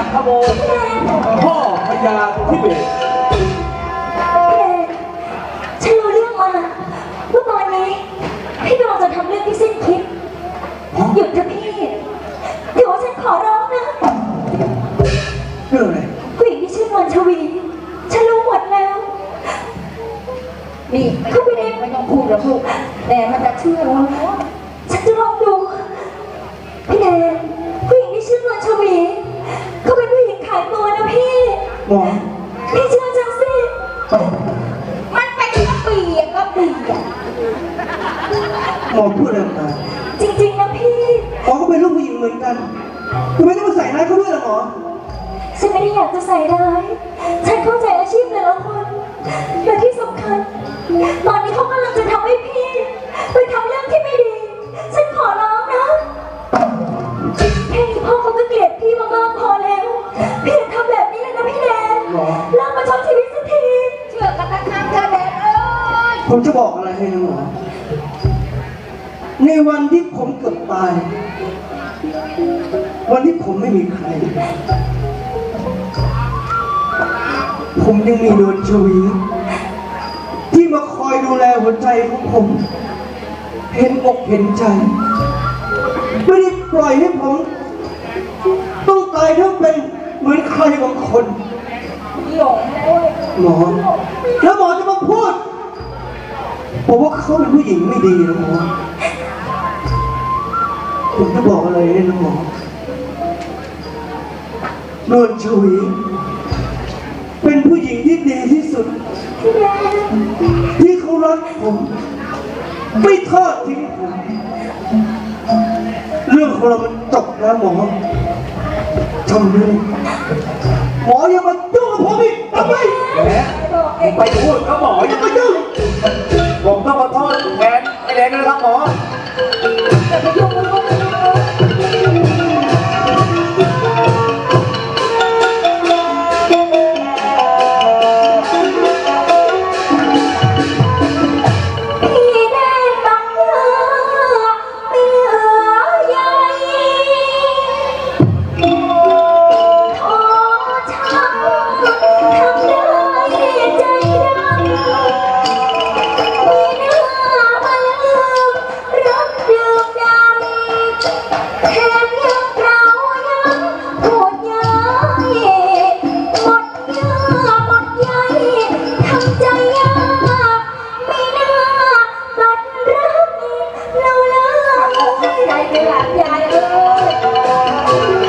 จากขโมยพ่อพญาทิเบตฉันรู้เรื่องมาว่าตอนนี้พี่กำลังจะทำเรื่องที่สิ้นคิด หยุดเถอะพี่เดี๋ยวฉันขอร้องนะเรื่องอะไรผู้หญิงที่ชื่อนวลชวีฉันรู้หมดแล้ว นี่เขาไม่ได้ไม่ต้องพูดหรอกลูกแต่มันจะเชื่อเราแล้วฉันจะลองดู พี่แดนผู้หญิงที่ชื่อนวลชวี เขาเป็นผู้หญิงขายตัวนะพี่ หมอพี่เชื่อฉันสิ มันเป็นกระปีอะกระปีอะหมอพูดอะไรออกมาจริงๆนะพี่หมอก็เป็นลูกผู้หญิงเหมือนกันทำไมต้องมาใส่ร้ายเขาด้วยล่ะหมอ ฉันไม่ได้อยากจะใส่ร้าย ผมจะบอกอะไรให้นะหมอ ในวันที่ผมเกือบตาย วันที่ผมไม่มีใคร ผมยังมีดวงชวีที่มาคอยดูแลหัวใจของผม เห็นอกเห็นใจ ไม่ได้ปล่อยให้ผม ต้องตายทั้งเป็นเหมือนใครบางคน หลงแล้วเว้ยหมอแล้ว ผมว่าเขาเป็นผู้หญิงไม่ดีนะหมอผมจะบอกอะไรเนี่ยนะหมอนวลชวีเป็นผู้หญิงที่ดีที่สุดพี่แดนที่เขารักผม ไม่ทอดทิ้งผมเรื่องของเรามันจบแล้วหมอทำเลยหมออย่ามายุ่งกับผมอีกทำไม แหมไปพูดกับหมออย่ามายุ่ง แดงนะครับหมอจะไปยุ่งกับเ